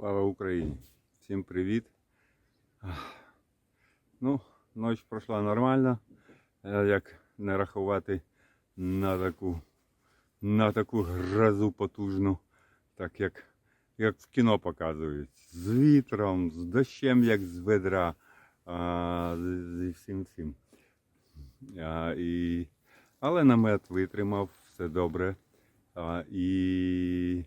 Слава Україні! Всім привіт! Ну, ніч пройшла нормально, е, як не рахувати на таку, на таку грозу потужну, так як, як в кіно показують. З вітром, з дощем, як з ведра, а, зі всім всім. А, і, але намет витримав, все добре. А, і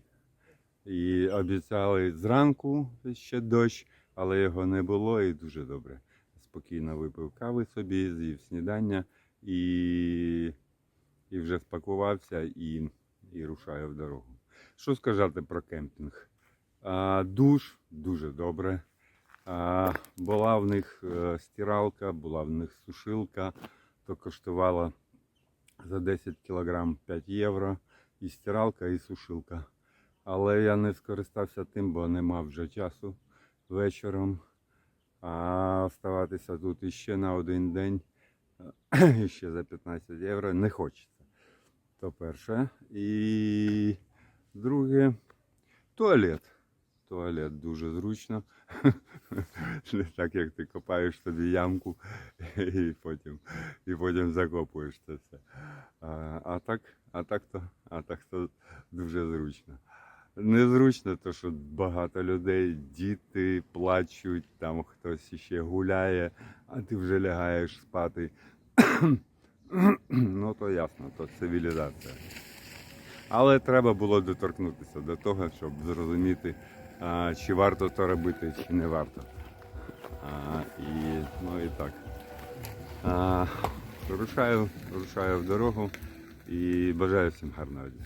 і обіцяли зранку ще дощ, але його не було і дуже добре. Спокійно випив кави собі, з'їв снідання і, і вже спакувався і, і рушаю в дорогу. Що сказати про кемпінг? А, душ дуже добре. А, була в них е, стиралка, була в них сушилка, то коштувала за 10 кг 5 євро. І стиралка, і сушилка. Але я не скористався тим, бо не мав вже часу вечором. А оставатися тут іще на один день, ще за 15 євро не хочеться. То перше. І друге туалет. Туалет дуже зручно. Не так як ти копаєш собі ямку і потім, і потім закопуєш це все. А, а так, а так то, а так то дуже зручно. Незручно, то що багато людей, діти плачуть, там хтось ще гуляє, а ти вже лягаєш спати. ну то ясно, то цивілізація. Але треба було доторкнутися до того, щоб зрозуміти, а, чи варто то робити, чи не варто. А, і, ну і так. А, рушаю, рушаю в дорогу і бажаю всім гарного дня.